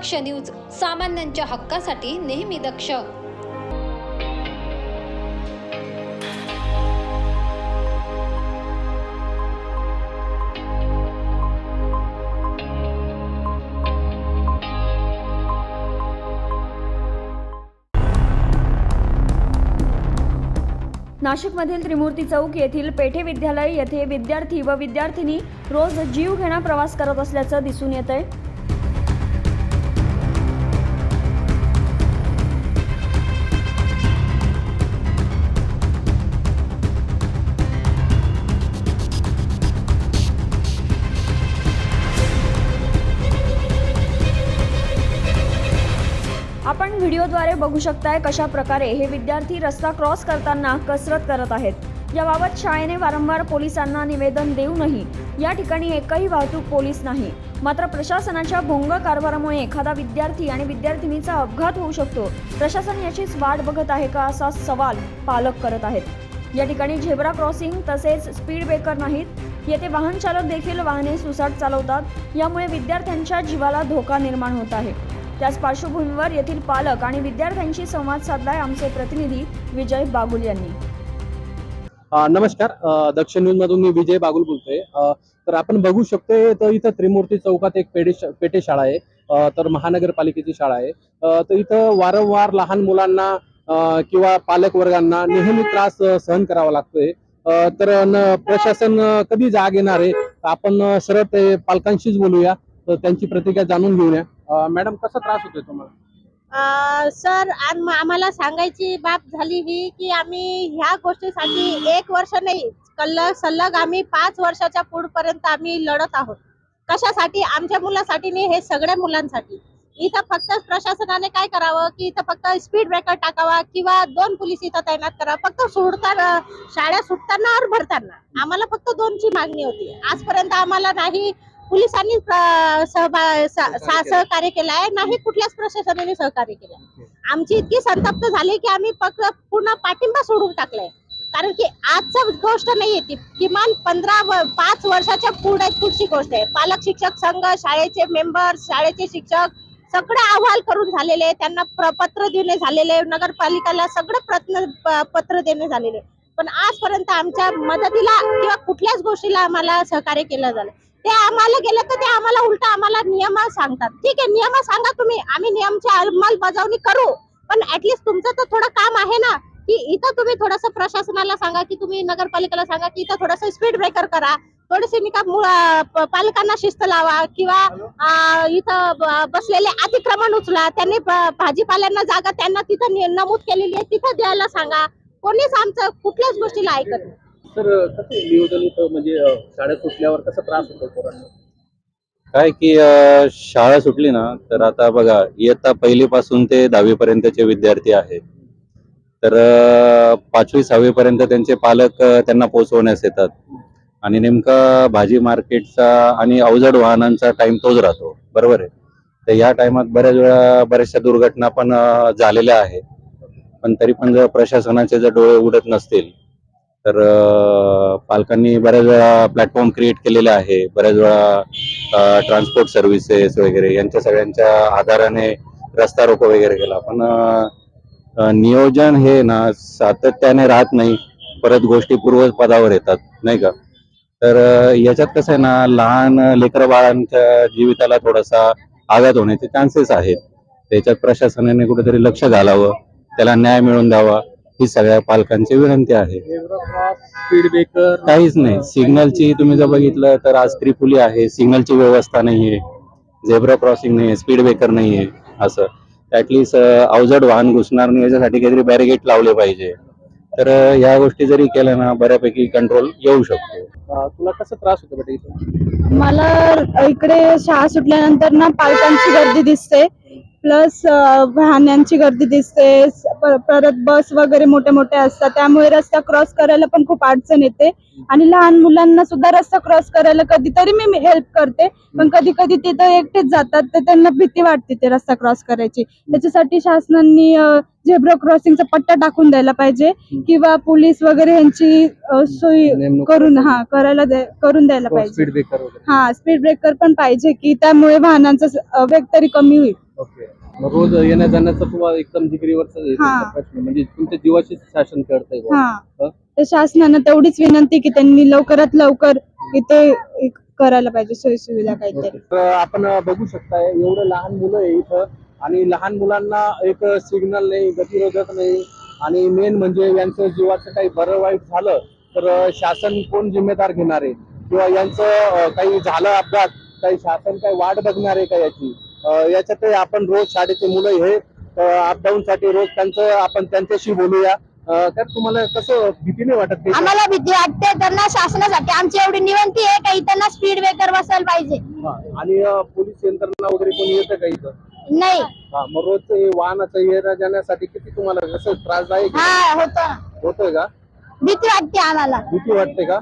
दक्ष news सामान्यांच्या हक्कासाठी नेहमी दक्ष. नाशिकमधील त्रिमूर्ती चौक येथील पेठे विद्यालय येथे विद्यार्थी व विद्यार्थिनी रोज जीव घेणा प्रवास करत असल्याचं दिसून येत आहे व्हिडिओद्वारे बघू शकताय कशा प्रकारे हे विद्यार्थी रस्ता क्रॉस करताना कसरत करत आहेत. याबाबत शाळेने वारंवार पोलिसांना निवेदन देऊनही या ठिकाणी एकही वाहतूक पोलीस नाही. मात्र प्रशासनाच्या भोंग कारभारामुळे एखादा विद्यार्थी आणि विद्यार्थिनीचा अपघात होऊ शकतो. प्रशासन याचीच वाट बघत आहे का असा सवाल पालक करत आहेत. या ठिकाणी झेब्रा क्रॉसिंग तसेच स्पीड ब्रेकर नाहीत. येथे वाहन चालक देखील वाहने सुसाट चालवतात. यामुळे विद्यार्थ्यांच्या जीवाला धोका निर्माण होत आहे. त्याच पार्श्वभूमीवर येथील पालक आणि विद्यार्थ्यांशी संवाद साधलाय आमचे प्रतिनिधी विजय बागुल यांनी. नमस्कार. दक्षिण न्यूज मधून मी विजय बागुल बोलतोय. तर आपण बघू शकतोय तर इथं त्रिमूर्ती चौकात एक पेढे पेठे शाळा आहे. तर महानगरपालिकेची शाळा आहे. तर इथं वारंवार लहान मुलांना किंवा पालक वर्गांना नेहमी त्रास सहन करावा लागतोय. तर प्रशासन कधी जाग येणार आहे? आपण सरळ ते पालकांशीच बोलूया. तर त्यांची प्रतिक्रिया जाणून घेऊया. मॅडम कसा त्रास होतोय तुम्हाला? अ, सर आम- आम्हाला सांगायची बाब झाली ही की आम्ही ह्या गोष्टीसाठी एक वर्ष नाही कल्ल सलग आम्ही पाच वर्षाच्या पुढपर्यंत आम्ही लढत आहोत. कशासाठी? आमच्या मुलासाठी नाही हे सगळ्या मुलांसाठी. इथं फक्त प्रशासनाने काय करावं की इथं फक्त स्पीड ब्रेकर टाकावा किंवा दोन पोलीस इथं तैनात करावं फक्त सोडताना शाळा सुटताना और भरताना. आम्हाला फक्त दोनची मागणी होती. आजपर्यंत आम्हाला नाही पोलिसांनी सहकार्य केलं. आहे. नाही कुठल्याच प्रशासनाने सहकार्य केलं. आमची इतकी संतप्त झाली की आम्ही फक्त पूर्ण पाठिंबा सोडून टाकलाय. कारण की आजचं गोष्ट नाही ती. किमान पंधरा व पाच वर्षाच्या पुढे पुढची गोष्ट आहे. पालक शिक्षक संघ शाळेचे मेंबर शाळेचे शिक्षक सगळे अहवाल करून झालेले त्यांना पत्र देणे झालेले नगरपालिकेला सगळे प्रश्न प- पत्र देणे झालेले पण आजपर्यंत आमच्या मदतीला किंवा कुठल्याच गोष्टीला आम्हाला सहकार्य केलं झालं ते आम्हाला गेलं तर ते आम्हाला उलट आम्हाला नियम सांगतात. ठीक आहे नियम सांगा तुम्ही. आम्ही नियमची अंमलबजावणी करू. पण ऍटलिस्ट तुमचं तर थोडं काम आहे ना की इथं तुम्ही थोडस प्रशासनाला सांगा की तुम्ही नगरपालिकेला सांगा की इथं थोडस स्पीड ब्रेकर करा. थोडेसे निका पालकांना शिस्त लावा किंवा इथं बसलेले अतिक्रमण उचला. त्यांनी भाजीपाल्यांना जागा त्यांना तिथं नमूद केलेली आहे तिथं द्यायला सांगा. कोणीच आमचं कुठल्याच गोष्टीला ऐकत नाही. सर कसं नियोजन इथं म्हणजे अ, शाळेत सुटल्यावर कसा त्रास होतो पोरांना? काय की अ, शाळा सुटली ना तर आता बघा इयत्ता पहिली पासून ते दहावी पर्यंतचे विद्यार्थी आहेत. तर अ, पाचवी सहावी पर्यंत त्यांचे पालक अ, त्यांना पोहोचवण्यास येतात. आणि नेमका भाजी मार्केटचा आणि अवजड वाहनांचा टाइम तोच राहतो. बरोबर आहे? तर या टायमात बऱ्याच वेळा बऱ्याचशा दुर्घटना पण अ, झालेल्या आहेत. पण तरी पण जर प्रशासनाचे जर डोळे उडत नसतील तर पालकांनी बऱ्याच वेळा प्लॅटफॉर्म क्रिएट केलेले आहे. बऱ्याच वेळा ट्रान्सपोर्ट सर्व्हिसेस वगैरे यांच्या सगळ्यांच्या आधाराने रस्ता रोको वगैरे केला. पण नियोजन हे ना सातत्याने राहत नाही. परत गोष्टी पूर्वपदावर येतात नाही का? तर याच्यात कसं आहे ना लहान लेकर बाळांच्या जीविताला थोडासा आघात होण्याचे चान्सेस आहेत. त्याच्यात प्रशासनाने कुठेतरी लक्ष घालावं. त्याला न्याय मिळवून द्यावा ही सगळ्या पालकांची विनंती आहे. स्पीड ब्रेकर काहीच नाही. सिग्नलची तुम्ही जर बघितलं तर आज त्रिपुली आहे सिग्नलची व्यवस्था नाहीये. झेब्रा क्रॉसिंग नाहीये स्पीड ब्रेकर नाहीये असं. ऍटलिस्ट अवजड वाहन घुसणार नाही याच्यासाठी काहीतरी बॅरिगेट लावले पाहिजे. तर या गोष्टी जरी केल्या ना बऱ्यापैकी कंट्रोल येऊ शकतो. तुला कसा त्रास होतो बेटा मला इकडे शाळा सुटल्यानंतर ना पालकांची गर्दी दिसते. प्लस वाहनांची गर्दी दिसते पर- परत बस वगैरे मोठे मोठे असतात त्यामुळे रस्ता क्रॉस करायला पण खूप अडचण येते. आणि लहान मुलांना सुद्धा रस्ता क्रॉस करायला कधीतरी मी हेल्प करते पण कधी कधी ते तर एकटेच जातात तर त्यांना भीती वाटते ते रस्ता क्रॉस करायची. त्याच्यासाठी शासनाने झेब्रा क्रॉसिंगचा पट्टा टाकून द्यायला पाहिजे किंवा पोलीस वगैरे यांची सोय करून हा करायला करून द्यायला पाहिजे. ब्रेकर वगैरे. हा स्पीड ब्रेकर पण पाहिजे की त्यामुळे वाहनांचा वेग तरी कमी होईल. ओके. मग रोज येण्या जाण्याचा तुम्हाला एकदम जिगरीवरचा हे प्रश्न म्हणजे तुमच्या जीवाशी शासन बुवा. हा. हं? तर शासनानं तेवढीच विनंती की त्यांनी लवकरात लवकर इथे एक करायला पाहिजे सोयी सुविधा काहीतरी तर आपण बघू शकताय एवढं लहान मुलं आहे इथं आणि लहान मुलांना एक सिग्नल नाही गतिरोधक नाही. आणि मेन म्हणजे यांचं जीवाचं काही बरं वाईट झालं तर शासन कोण जिम्मेदार घेणार आहे? किंवा यांचं अं, काही झालं अपघात काही शासन काही वाट बघणार आहे का याची? याच्यात आपण रोज शाळेचे मुलं हे अपडाऊन साठी रोज त्यांचं आपण त्यांच्याशी बोलूया. तर तुम्हाला कसं भीती नाही वाटत? आम्हाला भीती वाटते त्यांना शासनासाठी आमची एवढी विनंती आहे का त्यांना स्पीड ब्रेकर बसायला पाहिजे. आणि पोलीस यंत्रणा वगैरे कोणी येतं का इथं? नाही. हा मग रोजचं हे वाहनाचं येण्या जाण्यासाठी किती तुम्हाला कसं त्रासदायक? हा होतोय का? भीती वाटते आम्हाला. भीती वाटते का?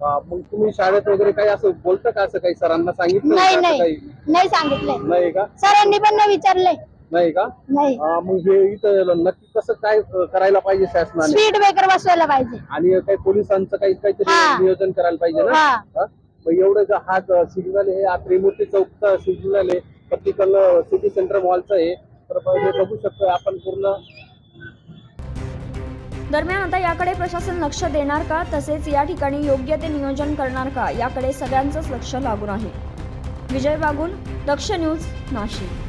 मग तुम्ही शाळेत वगैरे काही असं बोलतं का असं काही सरांना सांगितलं नाही. काही? नाही सांगितलंय नाही का? सरांनी पण नाही विचारले. नाही का? नाही. हा, मग हे इथं नक्की कसं काय करायला पाहिजे शासनाने? स्पीड ब्रेकर बसवायला पाहिजे. आणि काही पोलिसांचं काही काहीतरी हा. नियोजन करायला पाहिजे ना? हा. हा? मग एवढं जर हा सिग्नल आहे हा त्रिमूर्ती चौकचा सिग्नल आहे प्रतिकल सिटी सेंटर मॉलचं आहे तर हे बघू शकतो आपण पूर्ण. दरम्यान आता याकडे प्रशासन लक्ष देणार का? तसेच या ठिकाणी योग्य ते नियोजन करणार का? याकडे सगळ्यांचंच लक्ष लागून आहे. विजय बागुल दक्ष न्यूज नाशिक.